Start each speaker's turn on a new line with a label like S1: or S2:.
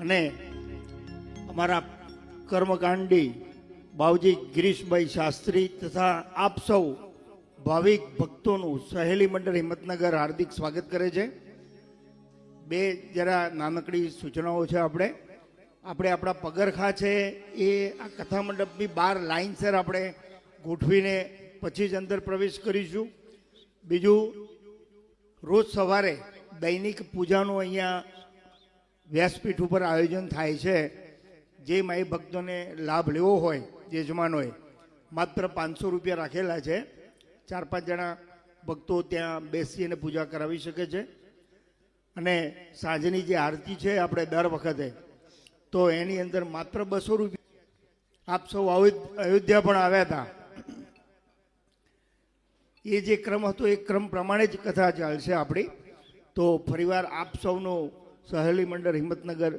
S1: અને અમારા કર્મકાંડી બાવજી ગિરીશભાઈ શાસ્ત્રી તથા આપ સૌ ભાવિક ભક્તોનું સહેલી મંડળ હિંમતનગર હાર્દિક સ્વાગત કરે છે. બે જરા નાનકડી સૂચનાઓ છે આપણે. આપણે આપણા પગરખા છે એ આ કથા મંડપની બહાર લાઇનસર આપણે ગોઠવીને પછી જ અંદર પ્રવેશ કરીશું. બીજું, રોજ સવારે દૈનિક પૂજાનું અહીંયા વ્યાસપીઠ ઉપર આયોજન થાય છે. જે માઈ ભક્તોને લાભ લેવો હોય, યજમાનોએ, માત્ર પાંચસો રૂપિયા રાખેલા છે. ચાર પાંચ જણા ભક્તો ત્યાં બેસી અને પૂજા કરાવી શકે છે. અને સાંજની જે આરતી છે આપણે દર વખતે, તો એની અંદર માત્ર બસો રૂપિયા આપ સૌ અયોધ્યા પણ આવ્યા હતા. એ જે ક્રમ હતો, એ ક્રમ પ્રમાણે જ કથા ચાલશે આપણી. તો ફરીવાર આપ સૌનો સહેલી મંડળ હિંમતનગર